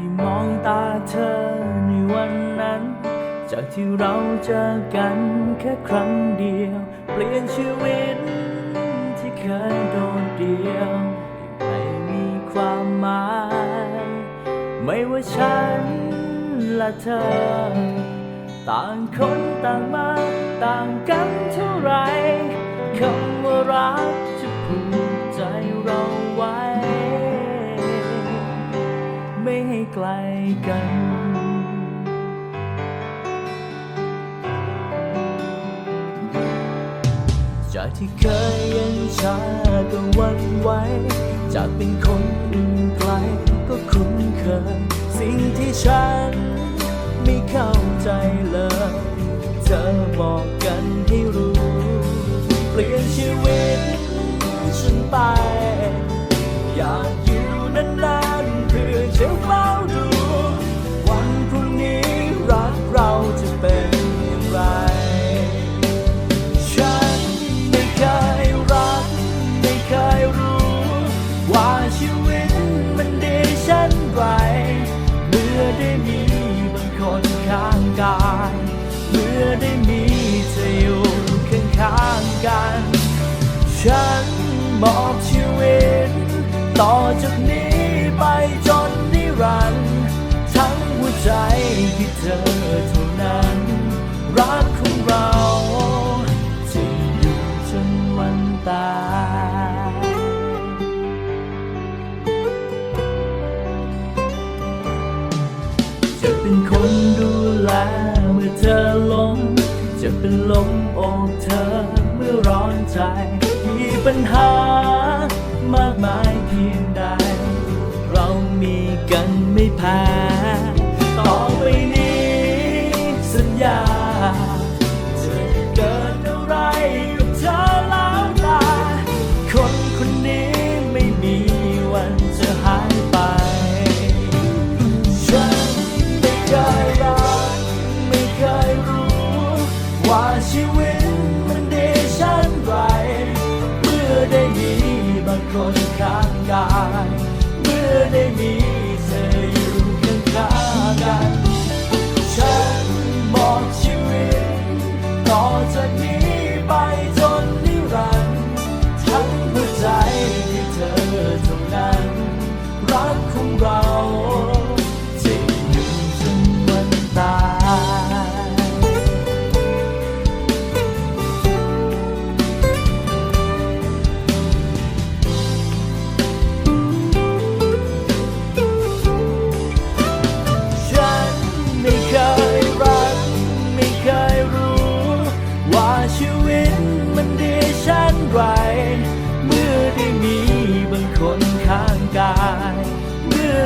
แค่มองตาเธอในวันนั้น จากที่เราเจอกันแค่ครั้งเดียว เปลี่ยนชีวิตที่เคยโดดเดี่ยวไม่มีความหมาย ไม่ว่าฉันและเธอ ต่างคนต่างมาต่างกันเท่าไหรคำ กัน จากที่เคยยังชาก็หวันไหวจากเป็นคนอื่นไกลก็คุ้นเคย สิ่งที่ฉันไม่เข้าใจ ข้างกายเมื่อได้มีเธออยู่ข้างๆกัน ฉันมอบชีวิต ต่อจากนี้ไปจนนิรันดร์ทั้งหัวใจที่เธอ เมื่อเธอล้มจะเป็นลมอกเธอเมื่อร้อนใจ มีปัญหามากมาย ว่าชีวิตมันดีฉันไรเมื่อได้มีบางคนข้างกาย เมื่อได้มี ชีวิตมันดีฉันไร เมื่อได้มีบางคนข้างกาย เมื่อ